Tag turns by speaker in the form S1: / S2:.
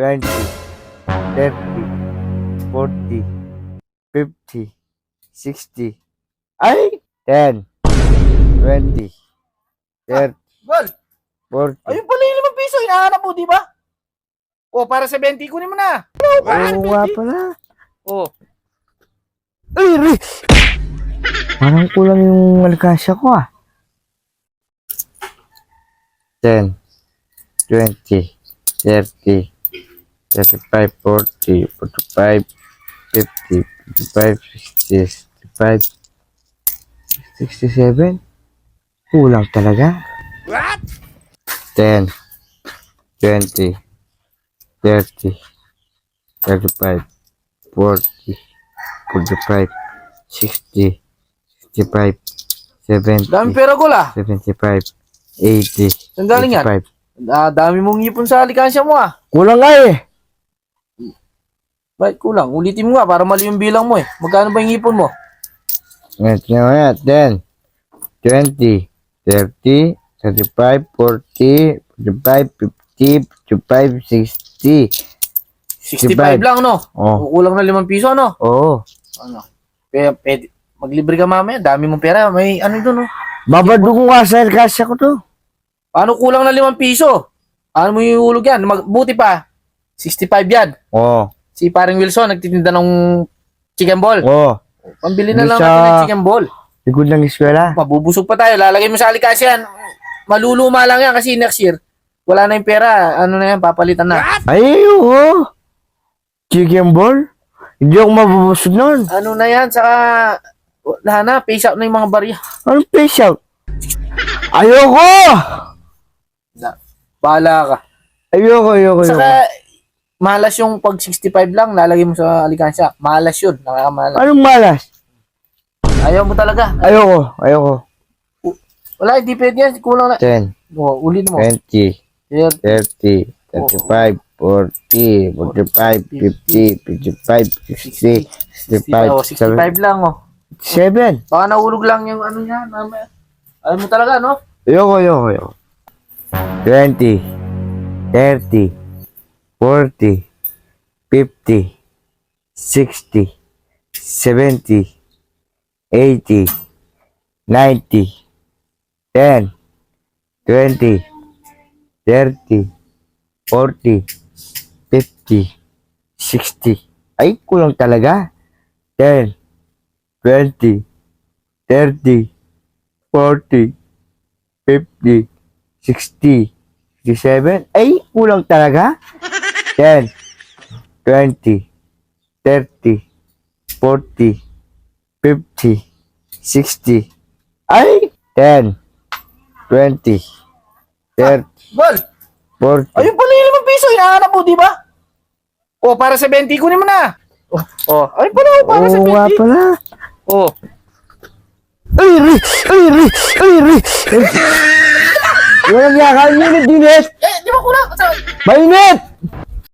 S1: 20, 30, 40, 50, 60. Ay! 10, 20, 30,
S2: Gol!
S1: 40.
S2: Ayun pala yung limang piso, hinahanap mo, di ba? O, para sa 20, kunin mo na.
S1: Oo nga pala.
S2: O,
S1: Ay, Ri! Parang kulang yung alkansya ko ah. 10, 20, 30, 35, 40, 45, 50, 55, 60, 65, 67. Kulang talaga.
S2: What?
S1: 10, 20, 30, 35, 40, 45, 60, 65, 70,
S2: Dami pera ko la.
S1: 75, 80,
S2: Saan galing yan?
S1: 85.
S2: Ah, dami mong ipon sa alikansya mo ah.
S1: Kulang nga eh.
S2: Bakit kulang? Ulitin mo nga para mali yung bilang mo eh. Magkano ba yung ipon mo?
S1: Ngayon, ngayon, 10, 20, 30, 35, 40, 45, 50, 55, 60.
S2: 65 lang no?
S1: Oh,
S2: Kulang na 5 piso no?
S1: oo.
S2: Ano? Pwede, pwede. Maglibre ka mamaya. Dami mong pera. May ano doon no?
S1: Babado ko nga sa alkansya ko to.
S2: Paano kulang na 5 piso? Paano mo iulog yan? Mag, buti pa. 65 yan.
S1: Oo,
S2: Si paring Wilson nagtitinda ng chicken ball.
S1: oo.
S2: Pambili na
S1: Hindi
S2: lang
S1: sa-
S2: natin ng chicken ball.
S1: Likod ng eskwela.
S2: Mabubusog pa tayo. Lalagay mo sa alikas yan. Maluluma lang yan kasi next year. Wala na yung pera. Ano na yan? Papalitan na.
S1: Ay, oo. Chicken ball? Hindi ako mabubusog nun.
S2: Ano na yan? Saka wala na. Face out na yung mga barya.
S1: Anong face out? Ayoko!
S2: Na, bahala ka.
S1: Ayoko, ayoko, ayoko.
S2: Saka malas yung pag 65 lang. Lalagay mo sa alikansya. Malas yun. Nakakamalas.
S1: Anong malas?
S2: Ayaw mo talaga.
S1: Ayoko, ayoko.
S2: Wala, hindi pwede yan. Kulang na.
S1: 10,
S2: O, ulit mo.
S1: 20,
S2: Yan.
S1: 30, 35, 40, 45, 50, 55, 60, 65,
S2: Oh, 65 lang oh.
S1: 7.
S2: Baka nahulog lang yung ano niya. Ayaw mo talaga, no?
S1: Ayoko, ayoko, ayoko. 20, 30, 40, 50, 60, 70, 80, 90, 10, 20, 30, 40, 50, 60. Ay, kulang talaga. 10, 20, 30, 40, 50, 60, 67. Ay, kulang talaga. 10, 20, 30, 40, 50, 60. Ay, 10, 20, 30,
S2: Bol!
S1: 40.
S2: Ayun pala yung 5 piso. Hinahanap mo, di ba? O, para sa 20, kunin mo na. Oh, oh. ayun pala, oh, para sa
S1: Oo nga
S2: 20.
S1: pala.
S2: Oh.
S1: Ay, Ri! Ay, Ri! Ay, Ri! Walang yaka. Mainit, Dinet!
S2: Eh, di ba kulang? Sa-
S1: Mainit!